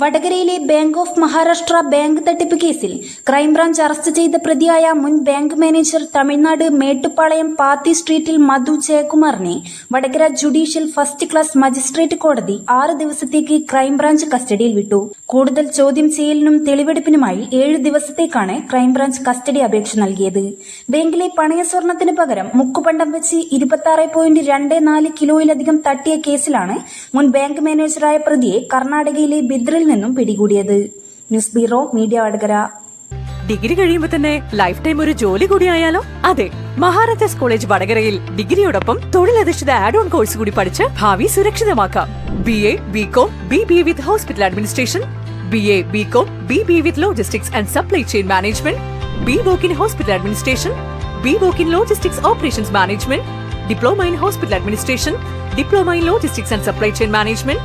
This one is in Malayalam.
വടകരയിലെ ബാങ്ക് ഓഫ് മഹാരാഷ്ട്ര ബാങ്ക് തട്ടിപ്പ് കേസിൽ ക്രൈംബ്രാഞ്ച് അറസ്റ്റ് ചെയ്ത പ്രതിയായ മുൻ ബാങ്ക് മാനേജർ തമിഴ്നാട് മേട്ടുപ്പാളയം പാത്തി സ്ട്രീറ്റിൽ Madhu ജയകുമാറിനെ Vadakara judicial first class magistrate കോടതി ആറ് ദിവസത്തേക്ക് ക്രൈംബ്രാഞ്ച് കസ്റ്റഡിയിൽ വിട്ടു. കൂടുതൽ ചോദ്യം ചെയ്യലിനും തെളിവെടുപ്പിനുമായി ഏഴ് ദിവസത്തേക്കാണ് ക്രൈംബ്രാഞ്ച് കസ്റ്റഡി അപേക്ഷ നൽകിയത്. ബാങ്കിലെ പണയ സ്വർണത്തിന് പകരം മുക്കുപണ്ടം വെച്ച് ഇരുപത്തി പോയിന്റ് രണ്ട് നാല് കിലോയിലധികം തട്ടിയ കേസിലാണ് മുൻ ബാങ്ക് മാനേജറായ പ്രതിയെ കർണാടകയിലെ ബിദ്രിൽ നിന്നും പിടികൂടിയത്. News bureau media Vadakara. Degree കഴിയുമ്പോൾ തന്നെ ലൈഫ് ടൈം ഒരു ജോലി കൂടി ആയാലോ? അതെ മഹാരാജാസ് കോളേജ് വടകരയിൽ ഡിഗ്രിയോടൊപ്പം തൊഴിലധിഷ്ഠിത ആഡ് ഓൺ കോഴ്സ് കൂടി പഠിച്ച് ഭാവി സുരക്ഷിതമാക്കാം. B A B com B B with hospital administration B A B com B B with logistics and supply chain management B voc in hospital administration B voc in logistics operations management diploma in hospital administration diploma in logistics and supply chain management